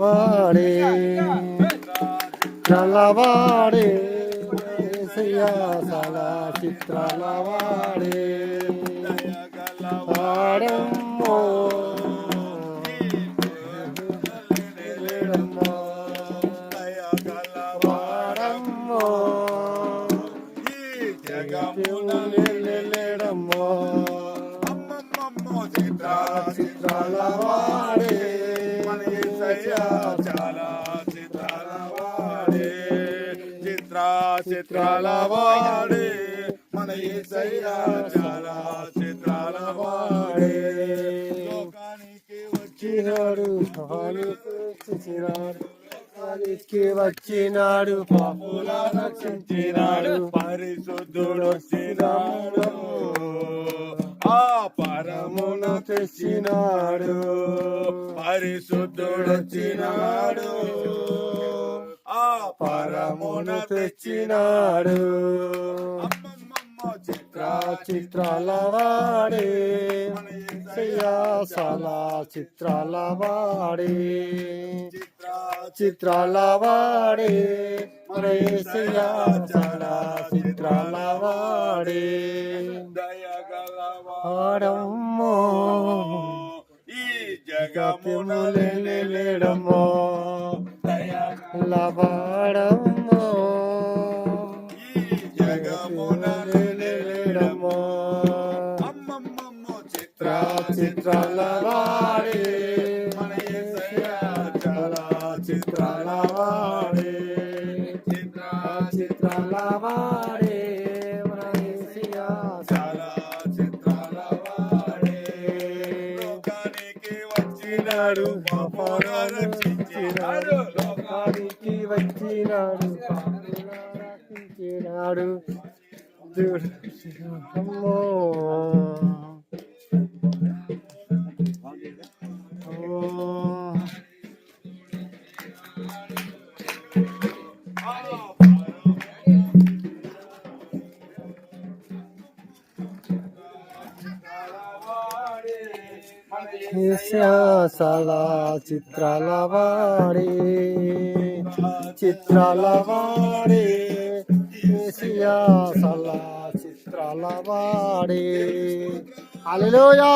వాడే చల్లవాడే సయాసల చిత్రాల వాడే వాడమ్మో వాడమ్మో లేడమ్మో. చిత్రాల. వాడే చిత్రాల వాడే మన ఏసయ్యా చాలా చిత్రాల వాడే. లోకానికి వచ్చినాడు వచ్చినాడు లోకానికి వచ్చినాడు పాపుల రక్షించినాడు పరిశుద్ధుడు వచ్చినాడు పరమున తెచ్చినాడు పరిశుద్ధుడు వచ్చినాడు ఆ పరమున తెచ్చినాడు చిత్ర చిత్రాల వాడే. సయాసల చిత్రాల వాడే. చిత్రాల వాడే. రేసయా చాలా ఆడమ్మో ఈ జగమున లేడమ్మో. లవాడమ్మో. ఈ జగమున లేడమ్మో. అమ్మమ్మమ్మ చిత్ర చిత్రాల వాడే. మన యేసయ్య చాలా చిత్రాల వాడే. చిత్ర చిత్రాల వచ్చినాడు పాపాల రక్షించినాడు లోకానికి వచ్చినాడు రక్షించినాడు అమ్మో. సలా చిత్రాల వాడే చిత్రాల వాడే సలా చిత్రాల వాడే అలలోయా